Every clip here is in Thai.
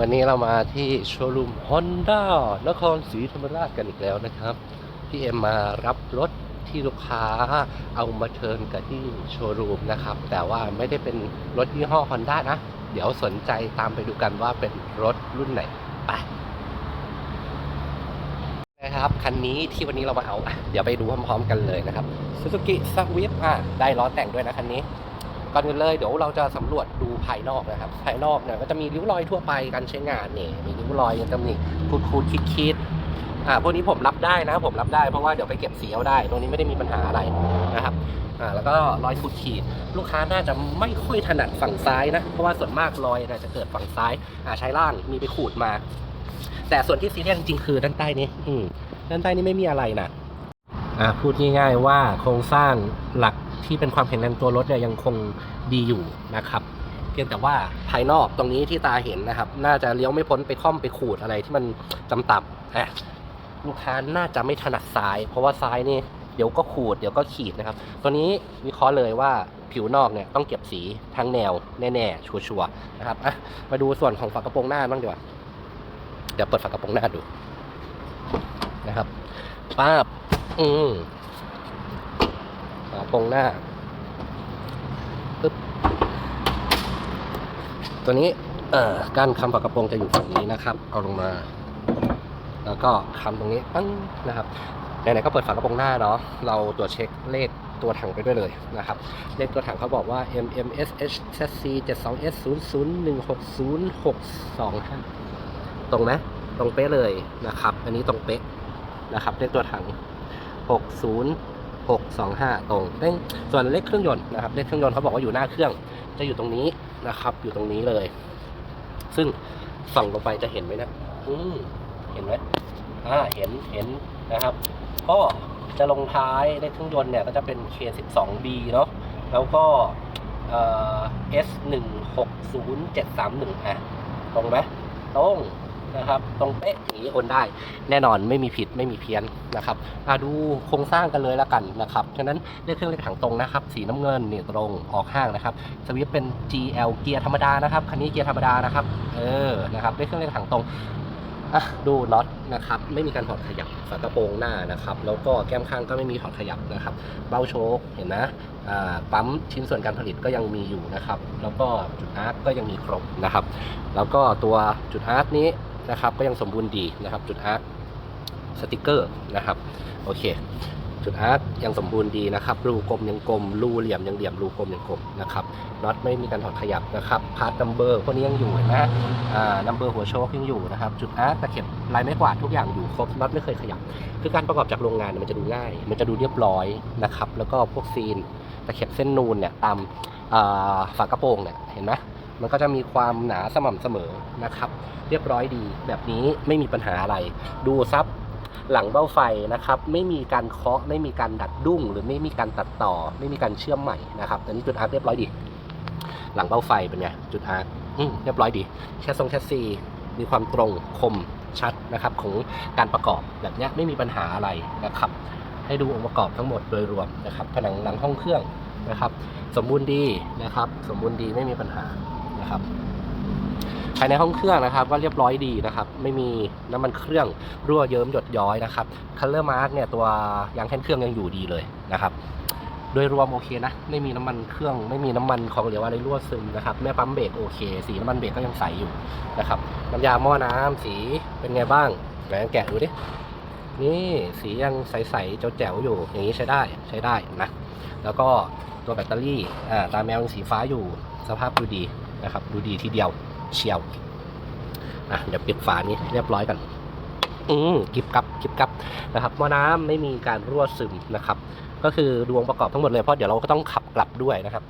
วันนี้เรามาที่โชว์รูม Honda นครศรีธรรมราชกันอีกแล้วนะครับพี่เอ็มมารับรถที่ลูกค้าเอามาเทิร์นกับที่โชว์รูมนะครับ แต่ว่าไม่ได้เป็นรถยี่ห้อ Honda นะ เดี๋ยวสนใจตามไปดูกันว่าเป็นรถรุ่นไหนไปนะครับคันนี้ที่วันนี้เรามาเอา เดี๋ยวไปดูพร้อมๆกันเลยนะครับ Suzuki Swift อะได้ล้อแต่งด้วยนะคันนี้ ก่อนอื่นเลยเดี๋ยวเราจะสำรวจดูภายนอกนะครับ ภายนอกเนี่ยก็จะมีริ้วรอยทั่วไปการใช้งานเนี่มีริ้วรอยยังตำหนิคูดคูดคิดคิดอ่าพวกนี้ผมรับได้นะผมรับได้เพราะว่าเดี๋ยวไปเก็บสีเอาได้ตรงนี้ไม่ได้มีปัญหาอะไรนะครับอ่าแล้วก็รอยขูดขีด ลูกค้าน่าจะไม่ค่อยถนัดฝั่งซ้ายนะเพราะว่าส่วนมากรอยน่าจะเกิดฝั่งซ้ายอ่าใช้ล่างมีไปขูดมา แต่ส่วนที่ซีเรียสจริงคือด้านใต้นี้อืมด้านใต้นี้ไม่มีอะไรนะอ่าพูดง่ายๆว่าโครงสร้างหลัก ที่เป็นความแข็งแรงตัวรถเนี่ยยังคงดีอยู่นะครับ เพียงแต่ว่าภายนอกตรงนี้ที่ตาเห็นนะครับ น่าจะเลี้ยวไม่พ้นไปค่อมไปขูดอะไรที่มันจำต่ำอะลูกค้าน่าจะไม่ถนัดซ้าย เพราะว่าซ้ายนี่เดี๋ยวก็ขูดเดี๋ยวก็ขีดนะครับ ตัวนี้วิเคราะห์เลยว่าผิวนอกเนี่ยต้องเก็บสีทั้งแนวแน่ๆ ชัวร์ๆนะครับอะมาดูส่วนของฝากระโปรงหน้าบ้างดีกว่าเดี๋ยวเปิดฝากระโปรงหน้าดูนะครับป้าบอืมากระโปรงหน้าปึ๊บตัวนี้เอ่อกานคำฝากระโปรงจะอยู่ฝั่งนี้นะครับ เอาลงมา แล้วก็คำตรงนี้ปั้งนะครับไหนๆก็เปิดฝากระโปรงหน้าเนาะเราตรวจเช็คเลขตัวถังไปด้วยเลยนะครับ เลขตัวถังเขาบอกว่า MMSH c 72 S 0 0 1 6 0 6 2 5ตรงไหมตรงเป๊ะเลยนะครับ อันนี้ตรงเป๊ะนะครับ เลขตัวถัง 60 60625 ตรงเร่งส่วนเลขเครื่องยนต์นะครับเลขเครื่องยนต์เขาบอกว่าอยู่หน้าเครื่องจะอยู่ตรงนี้นะครับ อยู่ตรงนี้เลย ซึ่งส่องลงไปจะเห็นไหมนะอืมเห็นไหมอ่าเห็นเห็นนะครับ ก็จะลงท้ายเลขเครื่องยนต์เนี่ยก็จะเป็น K12B เนาะแล้วก็เอ่อ S160731 อะตรงไหมตรง นะครับ ตรงเป๊ะอย่างนี้โอนได้ แน่นอนไม่มีผิดไม่มีเพี้ยนนะครับอาดูโครงสร้างกันเลยละกันนะครับฉะนั้นเลขเครื่องเลขถังตรงนะครับ สีน้ำเงินเนี่ยตรงออกห้างนะครับสวิฟเป็น GL เกียร์ธรรมดานะครับคันนี้เกียร์ธรรมดานะครับเออนะครับเลขเครื่องเลขถังตรงดูน็อตนะครับไม่มีการถอดขยับฝากระโปรงหน้านะครับแล้วก็แก้มข้างก็ไม่มีถอดขยับนะครับเบ้าโชคเห็นนะปั๊มชิ้นส่วนการผลิตก็ยังมีอยู่นะครับ แล้วก็จุดอาร์ตก็ยังมีครบนะครับ แล้วก็ตัวจุดอาร์ตนี้ นะครับ ก็ยังสมบูรณ์ดีนะครับ จุดอาร์ตสติกเกอร์นะครับ โอเค จุดอาร์ตยังสมบูรณ์ดีนะครับ รูกลมยังกลม รูเหลี่ยมยังเหลี่ยม รูกลมยังกลมนะครับน็อตไม่มีการถอดขยับนะครับ พาร์ทนัมเบอร์พวกนี้ยังอยู่เห็นไหมอ่านัมเบอร์หัวโชคยังอยู่นะครับ จุดอาร์ตตะเข็บลายไม้กวาดทุกอย่างอยู่ครบ น็อตไม่เคยขยับ คือการประกอบจากโรงงานเนี่ยมันจะดูง่าย มันจะดูเรียบร้อยนะครับ แล้วก็พวกซีนตะเข็บเส้นนูนเนี่ยตามอ่าฝากระโปรงเนี่ย เห็นไหม มันก็จะมีความหนาสม่ำเสมอนะครับ เรียบร้อยดีแบบนี้ไม่มีปัญหาอะไร ดูซับหลังเบ้าไฟนะครับ ไม่มีการเคาะไม่มีการดัดดุ้ง หรือไม่มีการตัดต่อ ไม่มีการเชื่อมใหม่นะครับอันนี้จุดอาร์เรียบร้อยดี หลังเบ้าไฟเป็นไงจุดอาร์เรียบร้อยดีแค่ทรงแชสซีมีความตรงคมชัดนะครับของการประกอบแบบนี้ไม่มีปัญหาอะไรนะครับ ให้ดูองค์ประกอบทั้งหมดโดยรวมนะครับ ผนังหลังห้องเครื่องนะครับ สมบูรณ์ดีนะครับ สมบูรณ์ดีไม่มีปัญหา นะครับภายในห้องเครื่องนะครับก็เรียบร้อยดีนะครับ ไม่มีน้ำมันเครื่องรั่วเยิ้มหยดย้อยนะครับคัลเลอร์มาร์กเนี่ยตัวยางแท่นเครื่องยังอยู่ดีเลยนะครับ โดยรวมโอเคนะ ไม่มีน้ำมันเครื่อง ไม่มีน้ำมันของเหลวอะไรรั่วซึมนะครับแม่ปั๊มเบรกโอเค สีน้ำมันเบรกก็ยังใสอยู่นะครับน้ำยาหม้อน้ำสีเป็นไงบ้างไหนแกะดูดินี่สียังใสๆเจ๋วๆอยู่อย่างนี้ใช้ได้ใช้ได้นะแล้วก็ตัวแบตเตอรี่อ่าตาแมวยังสีฟ้าอยู่สภาพดูดี นะครับ ดูดีทีเดียวเชียวอะเดี๋ยวปิดฝานี้เรียบร้อยกันอืมกิบกับกิบกับนะครับหม้อน้ำไม่มีการรั่วซึมนะครับ ก็คือดวงประกอบทั้งหมดเลยเพราะเดี๋ยวเราก็ต้องขับกลับด้วยนะครับ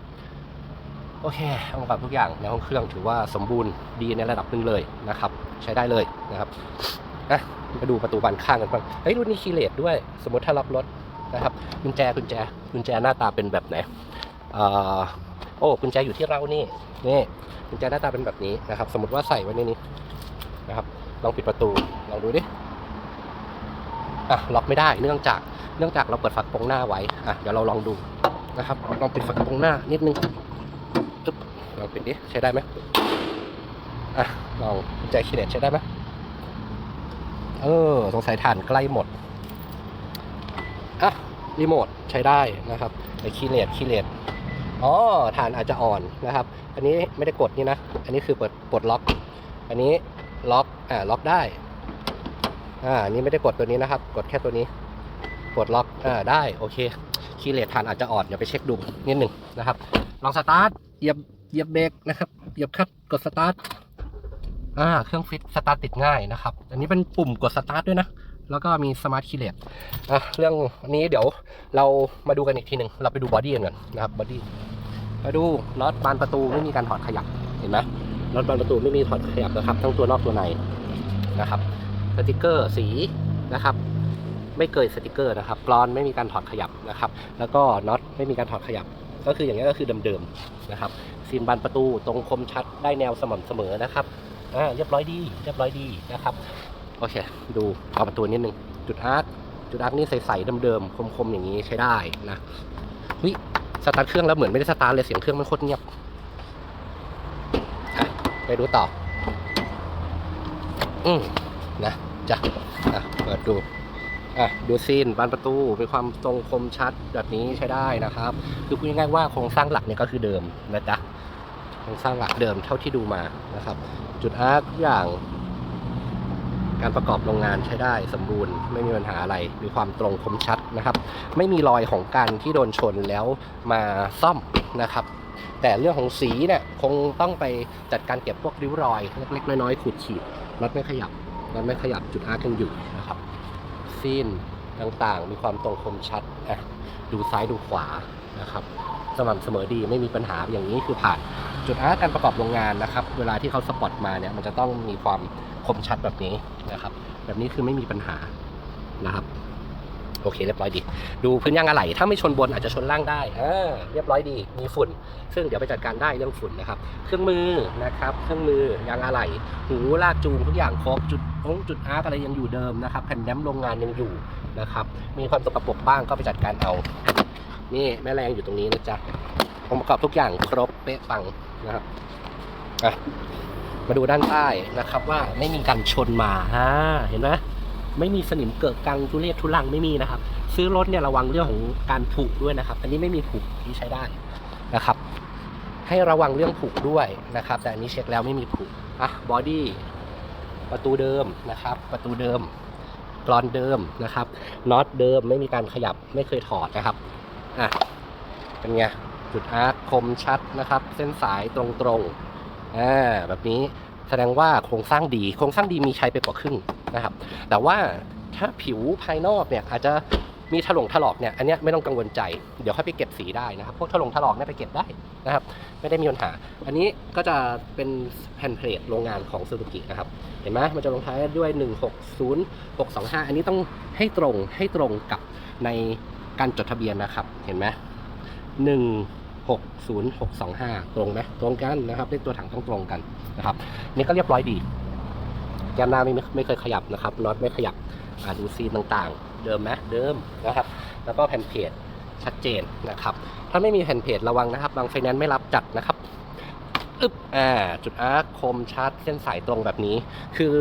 โอเคองค์ประกอบทุกอย่างในห้องเครื่องถือว่าสมบูรณ์ดีในระดับหนึ่งเลยนะครับ ใช้ได้เลยนะครับอะมาดูประตูบานข้างกันบ้างเฮ้ยรุ่นนี้คีเลสด้วย สมมติถ้าล็อกรถนะครับกุญแจกุญแจกุญแจหน้าตาเป็นแบบไหนอ่อ โอ้กุญแจอยู่ที่เรานี่นี่กุญแจหน้าตาเป็นแบบนี้นะครับ สมมติว่าใส่ไว้ในนี้นะครับลองปิดประตูลองดูดิอะล็อกไม่ได้เนื่องจากเนื่องจากเราเปิดฝากระโปรงหน้าไว้อะเดี๋ยวเราลองดูนะครับลองปิดฝากระโปรงหน้านิดนึงปึ๊บลองปิดดิใช้ได้ไหมอะลองกุญแจคีย์เลสใช้ได้ไหมเออสงสัยฐานใกล้หมดอะรีโมทใช้ได้นะครับแต่คีย์เลสคีย์เลส อ๋อฐานอาจจะอ่อนนะครับ อันนี้ไม่ได้กดนี่นะ อันนี้คือเปิดปลดล็อก อันนี้ล็อกอ่าล็อกได้อ่านี่ไม่ได้กดตัวนี้นะครับ กดแค่ตัวนี้กดล็อกอ่าได้โอเคคีย์เลสฐานอาจจะอ่อนเดี๋ยวไปเช็คดูนิดหนึ่งนะครับ ลองสตาร์ทเหยียบเหยียบเบรกนะครับเหยียบคลัตช์กดสตาร์ทอ่าเครื่องฟิตสตาร์ทติดง่ายนะครับ อันนี้เป็นปุ่มกดสตาร์ทด้วยนะแล้วก็มีสมาร์ทคีย์เลสอะเรื่องนี้เดี๋ยวเรามาดูกันอีกทีหนึ่งเราไปดูบอดี้กันก่อนนะครับบอดี้ มาดูน็อตบานประตูไม่มีการถอดขยับเห็นไหมน็อตบานประตูไม่มีถอดขยับนะครับ ทั้งตัวนอกตัวในนะครับสติกเกอร์สีนะครับ ไม่เกยสติกเกอร์นะครับกรอนไม่มีการถอดขยับนะครับ แล้วก็น็อตไม่มีการถอดขยับ ก็คืออย่างนี้ก็คือเดิมๆนะครับซีนบานประตูตรงคมชัดได้แนวสม่ำเสมอนะครับอ่าเรียบร้อยดี เรียบร้อยดีนะครับโอเค ดูเอาประตูนิดนึงจุดอาร์คจุดอาร์คนี่ใสๆเดิมๆคมๆอย่างนี้ใช้ได้นะเฮ้ย สตาร์ทเครื่องแล้วเหมือนไม่ได้สตาร์ทเลยเสียงเครื่องมันโคตรเงียบไปดูต่อ อืมนะจ้ะอะเปิดดูอะดูซีนบานประตูมีความตรงคมชัดแบบนี้ใช้ได้นะครับ คือพูดง่ายๆว่าโครงสร้างหลักเนี่ยก็คือเดิมนะจ๊ะโครงสร้างหลักเดิมเท่าที่ดูมานะครับ จุดอาร์คทุกอย่าง การประกอบโรงงานใช้ได้สมบูรณ์ ไม่มีปัญหาอะไร มีความตรงคมชัดนะครับ ไม่มีรอยของการที่โดนชนแล้วมาซ่อมนะครับ แต่เรื่องของสีเนี่ยคงต้องไปจัดการเก็บพวกริ้วรอยเล็กๆน้อยๆขูดขีดรถไม่ขยับรถไม่ขยับจุดอาร์คยังอยู่นะครับซีนต่างๆ มีความตรงคมชัดอะดูซ้ายดูขวานะครับ สม่ำเสมอดีไม่มีปัญหาอย่างนี้คือผ่าน จุดอาร์ตการประกอบโรงงานนะครับ เวลาที่เขาสปอตมาเนี่ยมันจะต้องมีความคมชัดแบบนี้นะครับ แบบนี้คือไม่มีปัญหานะครับโอเคเรียบร้อยดี ดูพื้นยางอะไหล่ถ้าไม่ชนบนอาจจะชนล่างได้อ่าเรียบร้อยดี มีฝุ่น ซึ่งเดี๋ยวไปจัดการได้เรื่องฝุ่นนะครับ เครื่องมือนะครับ เครื่องมือยางอะไหล่หูลากจูงทุกอย่างครบจุดองจุดอาร์ตอะไรยังอยู่เดิมนะครับแผ่นแดมโรงงานยังอยู่นะครับ มีความสกปรกบ้างก็ไปจัดการเอา นี่แม่แรงอยู่ตรงนี้นะจ๊ะองค์ประกอบทุกอย่างครบเป๊ะปัง นะครับอะมาดูด้านใต้นะครับว่าไม่มีการชนมาอ่าเห็นไหมไม่มีสนิมเกิดกังทุเรศทุลังไม่มีนะครับ ซื้อรถเนี่ยระวังเรื่องของการผุด้วยนะครับ อันนี้ไม่มีผุที่ใช้ได้นะครับ ให้ระวังเรื่องผุด้วยนะครับ แต่อันนี้เช็คแล้วไม่มีผุอะบอดี้ประตูเดิมนะครับ ประตูเดิมกรอนเดิมนะครับน็อตเดิมไม่มีการขยับไม่เคยถอดนะครับอะเป็นไง จุดอาร์คคมชัดนะครับ เส้นสายตรงๆอ่าแบบนี้แสดงว่าโครงสร้างดี โครงสร้างดีมีใช้ไปกว่าครึ่งนะครับ แต่ว่าถ้าผิวภายนอกเนี่ยอาจจะมีถลงถลอกเนี่ยอันนี้ไม่ต้องกังวลใจ เดี๋ยวค่อยไปเก็บสีได้นะครับพวกถลงถลอกเนี่ยไปเก็บได้นะครับ ไม่ได้มีปัญหา อันนี้ก็จะเป็นแผ่นเพลทโรงงานของซูซูกินะครับ เห็นไหมมันจะลงท้ายด้วย 160 625 อันนี้ต้องให้ตรงให้ตรงกับในการจดทะเบียนนะครับ เห็นไหมห นึ่งหกศูนย์หกสองห้าตรงไหมตรงกันนะครับเลขตัวถังต้องตรงกันนะครับนี่ก็เรียบร้อยดีแก้มหน้าไม่ไม่เคยขยับนะครับน็อตไม่ขยับอ่าดูซีนต่างๆ เดิมไหมเดิมนะครับ แล้วก็แผ่นเพจชัดเจนนะครับ ถ้าไม่มีแผ่นเพจระวังนะครับ บางไฟแนนซ์ไม่รับจัดนะครับอึ๊บอ่าจุดอาร์คคมชัดเส้นสายตรงแบบนี้ คือ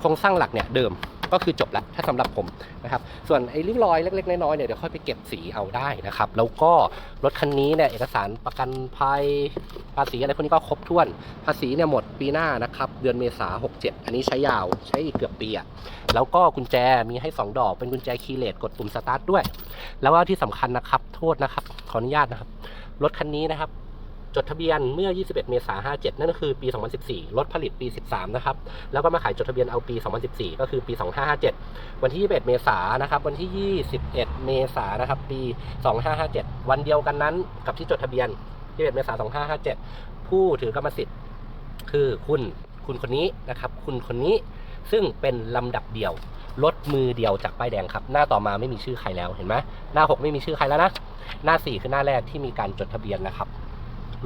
โครงสร้างหลักเนี่ยเดิม ก็คือจบแล้วถ้าสำหรับผมนะครับส่วนไอ้ริ้วรอยเล็กๆน้อยๆเนี่ยเดี๋ยวค่อยไปเก็บสีเอาได้นะครับแล้วก็รถคันนี้เนี่ยเอกสารประกันภัยภาษีอะไรพวกนี้ก็ครบถ้วน ภาษีเนี่ยหมดปีหน้านะครับเดือนเมษา67อันนี้ใช้ยาวใช้อีกเกือบปีอะแล้วก็กุญแจมีให้ 2 ดอกเป็นกุญแจคีย์เลสกดปุ่มสตาร์ทด้วย แล้วก็ที่สำคัญนะครับโทษนะครับขออนุญาตนะครับรถคันนี้นะครับ จดทะเบียนเมื่อ 21 เมษายน 57 นั่นก็คือปี 2014รถผลิตปี 13 นะครับ แล้วก็มาขายจดทะเบียนเอาปี 2014 ก็คือปี 2557 วันที่ 21 เมษายนนะครับ วันที่ 21 เมษายนนะครับ ปี 2557 วันเดียวกันนั้นกับที่จดทะเบียน 21 เมษายน 2557 ผู้ถือกรรมสิทธิ์คือคุณคุณคนนี้นะครับ คุณคนนี้ซึ่งเป็นลำดับเดียวรถมือเดียวจากป้ายแดงครับ หน้าต่อมาไม่มีชื่อใครแล้วเห็นไหมหน้า 6 ไม่มีชื่อใครแล้วนะ หน้า 4 คือหน้าแรกที่มีการจดทะเบียนนะครับ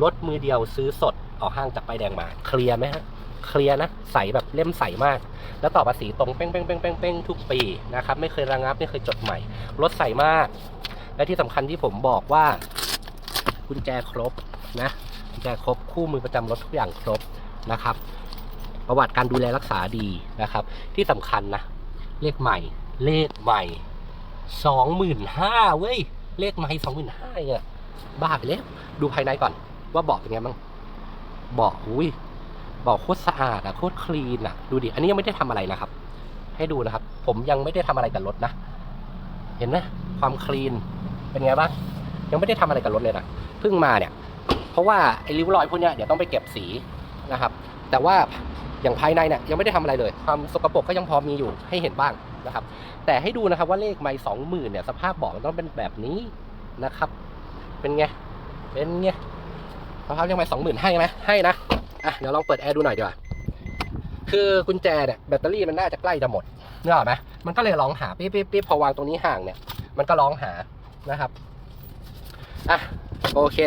รถมือเดียวซื้อสดออกห้างจากป้ายแดงมา เคลียร์ไหมฮะเคลียร์นะใสแบบเล่มใสมาก แล้วต่อภาษีตรงเป้งเป้งเป้งเป้งเป้งทุกปีนะครับไม่เคยระงับไม่เคยจดใหม่รถใสมาก และที่สำคัญที่ผมบอกว่ากุญแจครบนะกุญแจครบคู่มือประจำรถทุกอย่างครบนะครับ ประวัติการดูแลรักษาดีนะครับ ที่สำคัญนะเลขใหม่ เลขใหม่สองหมื่นห้าเว้ยเลขใหม่สองหมื่นห้าเนี่ยบ้าไปแล้วดูภายในก่อน ว่าเบาะเป็นไงบ้างเบาะอุ้ยเบาะโคตรสะอาดอะโคตรคลีนอะดูดิอันนี้ยังไม่ได้ทำอะไรนะครับ ให้ดูนะครับ ผมยังไม่ได้ทำอะไรกับรถนะ เห็นไหมความคลีนเป็นไงบ้างยังไม่ได้ทำอะไรกับรถเลยนะเพิ่งมาเนี่ย เพราะว่าไอ้ริ้วรอยพวกเนี้ยเดี๋ยวต้องไปเก็บสีนะครับ แต่ว่าอย่างภายในเนี่ยยังไม่ได้ทำอะไรเลย ความสกปรกก็ยังพอมีอยู่ให้เห็นบ้างนะครับ แต่ให้ดูนะครับว่าเลขไม่สองหมื่นเนี่ยสภาพเบาะมันต้องเป็นแบบนี้นะครับ เป็นไงเป็นไง สภาพเลขไม่สองหมื่นให้ไหมให้นะอะเดี๋ยวลองเปิดแอร์ดูหน่อยดีกว่าคือกุญแจเนี่ยแบตเตอรี่มันน่าจะใกล้จะหมดเนอะไหมมันก็เลยร้องหาปิ๊บปิ๊บปิ๊บพอวางตรงนี้ห่างเนี่ย มันก็ร้องหานะครับอะโอเค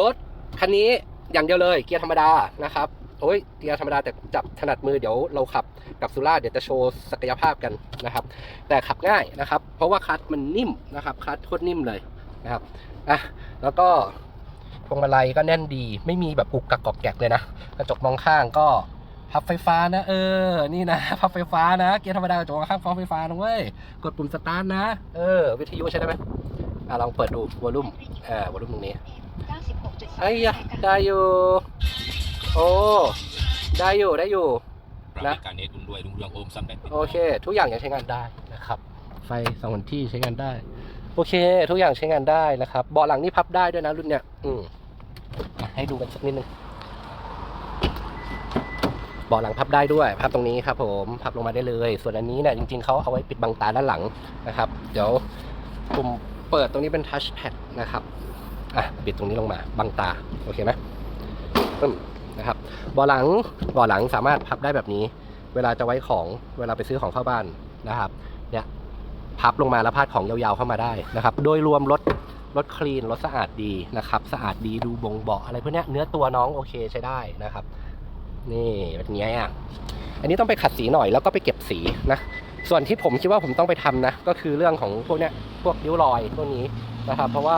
รถคันนี้อย่างเดียวเลยเกียร์ธรรมดานะครับโอ้ยเกียร์ธรรมดาแต่จับถนัดมือเดี๋ยวเราขับกับสุราเดี๋ยวจะโชว์ศักยภาพกันนะครับ แต่ขับง่ายนะครับ เพราะว่าคลัตช์มันนิ่มนะครับคลัตช์โคตรนิ่มเลยนะครับอะแล้วก็ พวงมาลัยก็แน่นดี ไม่มีแบบกุกกักกอกแกกเลยนะกระจกมองข้างก็พับไฟฟ้านะ เออ นี่นะพับไฟฟ้านะเกียร์ธรรมดากระจกมองข้างพับไฟฟ้านะเว้ยกดปุ่มสตาร์ทนะ เออ วิทยุใช่ไหมอะลองเปิดดูวอลลุ่มอ่าวอลลุ่มตรงนี้ไอ้ยะได้อยู่ โอ้ได้อยู่ได้อยู่เรานะมีการเนตอุ่นด้วยรุ่งเรืองโอมซัมเน็ตโอเค ทุกอย่างยังใช้งานได้นะครับ ไฟสองที่ใช้งานได้ โอเค ทุกอย่างใช้งานได้นะครับเบาะหลังนี่พับได้ด้วยนะรุ่นเนี้ยอืมให้ดูกันสักนิดนึงเบาะหลังพับได้ด้วยพับตรงนี้ครับผมพับลงมาได้เลย ส่วนอันนี้เนี่ยจริงๆเขาเอาไว้ปิดบังตาด้านหลังนะครับ เดี๋ยวปุ่มเปิดตรงนี้เป็นทัชแพดนะครับอะปิดตรงนี้ลงมาบังตาโอเคไหมปึ้มนะครับเบาะหลังเบาะหลังสามารถพับได้แบบนี้ เวลาจะไว้ของเวลาไปซื้อของเข้าบ้านนะครับ พับลงมาแล้วพาดของยาวๆเข้ามาได้นะครับ โดยรวมรถรถคลีนรถสะอาดดีนะครับ สะอาดดีดูบงเบาะอะไรพวกนี้เนื้อตัวน้องโอเคใช้ได้นะครับ นี่แบบนี้อะอันนี้ต้องไปขัดสีหน่อยแล้วก็ไปเก็บสีนะส่วนที่ผมคิดว่าผมต้องไปทำนะ ก็คือเรื่องของพวกเนี้ยพวกริ้วรอยพวกนี้นะครับ เพราะว่า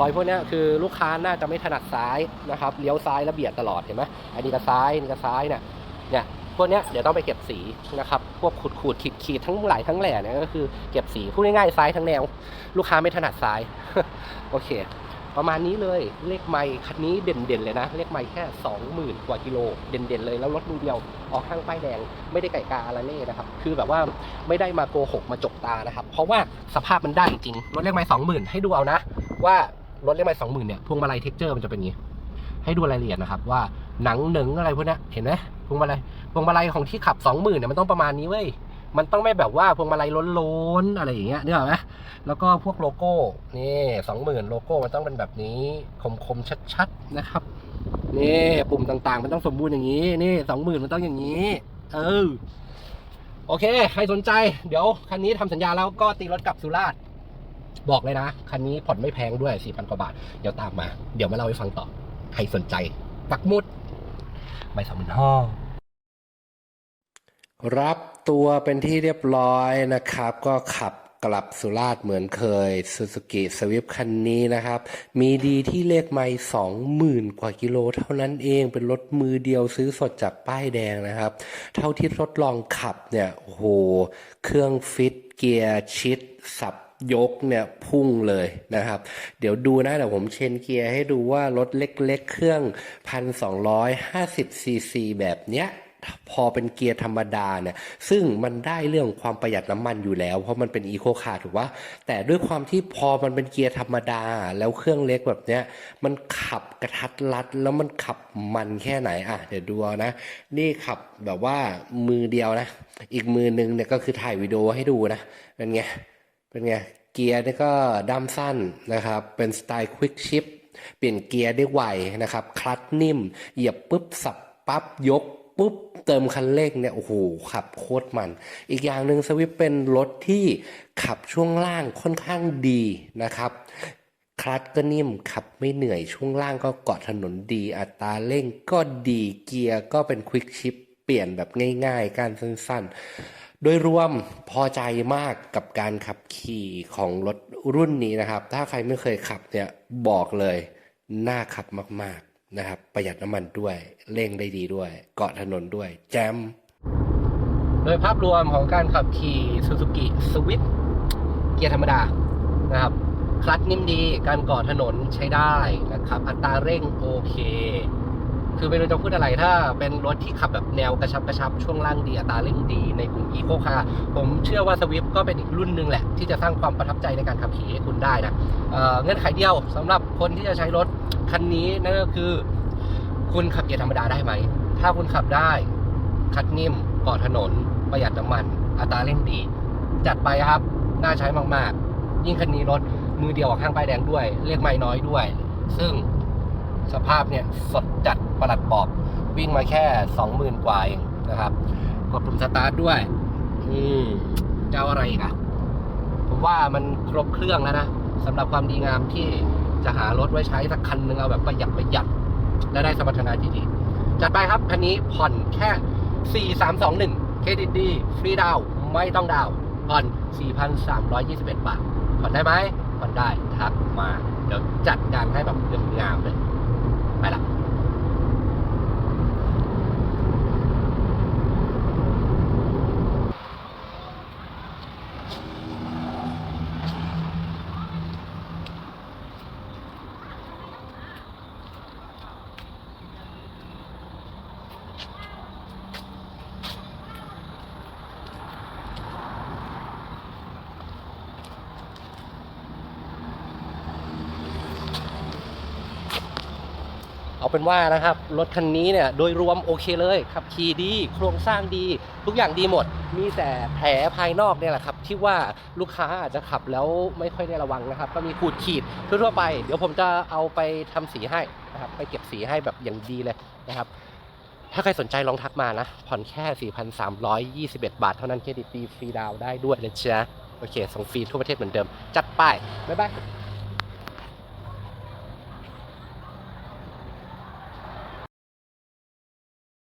รอยพวกนี้คือลูกค้าน่าจะไม่ถนัดซ้ายนะครับเลี้ยวซ้ายแล้วเบียดตลอดเห็นไหมอันนี้ก็ซ้ายอันนี้ก็ซ้ายเนี่ยเนี่ย พวกเนี้ยเดี๋ยวต้องไปเก็บสีนะครับ พวกขูดขูดขีดขีดทั้งหลายทั้งแหล่เนี่ยก็คือเก็บสีพูดง่ายๆซ้ายทั้งแนว ลูกค้าไม่ถนัดซ้าย โอเค ประมาณนี้เลยเลขไมค์คันนี้เด่นๆเลยนะ เลขไมค์แค่ 20,000 กว่ากิโล เด่นๆเลยแล้วรถมือเดียวออกข้างป้ายแดง ไม่ได้ไก่กาอะไรเล่นะครับ คือแบบว่าไม่ได้มาโกหกมาจกตานะครับ เพราะว่าสภาพมันได้จริงรถเลขไมค์20,000 ให้ดูเอานะ ว่ารถเลขไมค์20,000 เนี่ยพวงมาลัยเท็กเจอร์มันจะเป็นอย่างนี้ ให้ดูรายละเอียดนะครับว่าหนังหนึ่งอะไรพวกนี้เห็นไหม พวงมาลัยพวงมาลัยของที่ขับ20,000เนี่ยมันต้องประมาณนี้เว้ยมันต้องไม่แบบว่าพวงมาลัยล้นๆอะไรอย่างเงี้ยนึกออกไหมแล้วก็พวกโลโก้นี่สองหมื่นโลโก้มันต้องเป็นแบบนี้คมๆชัดๆนะครับนี่ปุ่มต่างๆ มันต้องสมบูรณ์อย่างนี้นี่สองหมื่นมันต้องอย่างนี้ เออโอเค ใครสนใจ เดี๋ยวคันนี้ทำสัญญาแล้วก็ตีรถกลับสุราษฎร์บอกเลยนะ คันนี้ผ่อนไม่แพงด้วย4,000กว่าบาท เดี๋ยวตามมา เดี๋ยวมาเล่าให้ฟังต่อ ใครสนใจปักมุด ใบสามหมื่นห้ารับตัวเป็นที่เรียบร้อยนะครับ ก็ขับกลับสุราษฎร์เหมือนเคย Suzuki Swift คันนี้นะครับ มีดีที่เลขไม่สองหมื่นกว่ากิโลเท่านั้นเองเป็นรถมือเดียวซื้อสดจากป้ายแดงนะครับ เท่าที่ทดลองขับเนี่ยโอ้โห เครื่องฟิตเกียร์ชิดสับ ยกเนี่ยพุ่งเลยนะครับ เดี๋ยวดูนะเดี๋ยวผมเชนเกียร์ให้ดูว่ารถเล็กๆ เครื่อง 1,250ซีซีแบบเนี้ยพอเป็นเกียร์ธรรมดาเนี่ยซึ่งมันได้เรื่องความประหยัดน้ำมันอยู่แล้ว เพราะมันเป็นอีโคคาร์ถูกปะแต่ด้วยความที่พอมันเป็นเกียร์ธรรมดา แล้วเครื่องเล็กแบบเนี้ยมันขับกระทัดรัดแล้วมันขับมันแค่ไหนอะเดี๋ยวดูนะ นี่ขับแบบว่ามือเดียวนะ อีกมือนึงเนี่ยก็คือถ่ายวิดีโอให้ดูนะเป็นไง เป็นไง เกียร์นี่ก็ด้ามสั้นนะครับ เป็นสไตล์ควิกชิปเปลี่ยนเกียร์ได้ไวนะครับ คลัตช์นิ่ม เหยียบปุ๊บสับปั๊บยกปุ๊บเติมคันเร่งเนี่ยโอ้โหขับโคตรมัน อีกอย่างหนึ่งสวิฟเป็นรถที่ขับช่วงล่างค่อนข้างดีนะครับ คลัตช์ก็นิ่มขับไม่เหนื่อยช่วงล่างก็เกาะถนนดี อัตราเร่งก็ดีเกียร์ก็เป็นควิกชิปเปลี่ยนแบบง่ายๆ การสั้นๆ โดยรวมพอใจมากกับการขับขี่ของรถรุ่นนี้นะครับ ถ้าใครไม่เคยขับเนี่ยบอกเลยน่าขับมากๆนะครับ ประหยัดน้ำมันด้วยเร่งได้ดีด้วย เกาะถนนด้วย แจม โดยภาพรวมของการขับขี่ Suzuki Swift เกียร์ธรรมดานะครับ คลัตช์นิ่มดี การเกาะถนนใช้ได้นะครับ อัตราเร่งโอเค คือไม่รู้จะพูดอะไรถ้าเป็นรถที่ขับแบบแนวกระชับกระชับช่วงล่างดีอัตราเร่งดีในกลุ่ม Eco Car ผมเชื่อว่า Swift ก็เป็นอีกรุ่นหนึ่งแหละ ที่จะสร้างความประทับใจในการขับขี่ให้คุณได้นะเเงื่อนไขเดียวสำหรับคนที่จะใช้รถคันนี้นั่นก็คือ คุณขับเกียร์ธรรมดาได้ไหม ถ้าคุณขับได้ คัดนิ่มกาะถนน ประหยัดน้ำมัน อัตราเร่งดี จัดไปครับ น่าใช้มากๆ ยิ่งคันนี้รถมือเดียวออกข้างป้ายแดงด้วย เรียกไม่น้อยด้วย ซึ่ง สภาพเนี่ยสดจัดประหลัดบอกวิ่งมาแค่สองหมื่นกว่าเองนะครับ กดปุ่มสตาร์ทด้วย อืมจะอาอะไรอีกอะผมว่ามันครบเครื่องแล้วนะสำหรับความดีงามที่จะหารถไว้ใช้สักคันหนึ่งเอาแบบประหยัดประหยัด และได้สมรรถนะที่ดี จัดไปครับคันนี้ผ่อนแค่ 4321 เครดิตดีฟรีดาวไม่ต้องดาวน์ผ่อน 4,321 บาท ผ่อนได้ไหมผ่อนได้ทักมา เดี๋ยวจัดการให้แบบงามๆเลย ไปละ เป็นว่านะครับรถคันนี้เนี่ยโดยรวมโอเคเลยขับขี่ดี โครงสร้างดี ทุกอย่างดีหมด มีแต่แผลภายนอกเนี่ยแหละครับ ที่ว่าลูกค้าอาจจะขับแล้วไม่ค่อยได้ระวังนะครับ ก็มีขูดขีดทั่วๆไป เดี๋ยวผมจะเอาไปทำสีให้นะครับไปเก็บสีให้แบบอย่างดีเลยนะครับ ถ้าใครสนใจลองทักมานะ ผ่อนแค่ 4,321 บาท เท่านั้นเครดิตดีฟรีดาวน์ได้ด้วยนะจ๊ะโอเคส่งฟรีทั่วประเทศเหมือนเดิม จัดไปบ๊ายบาย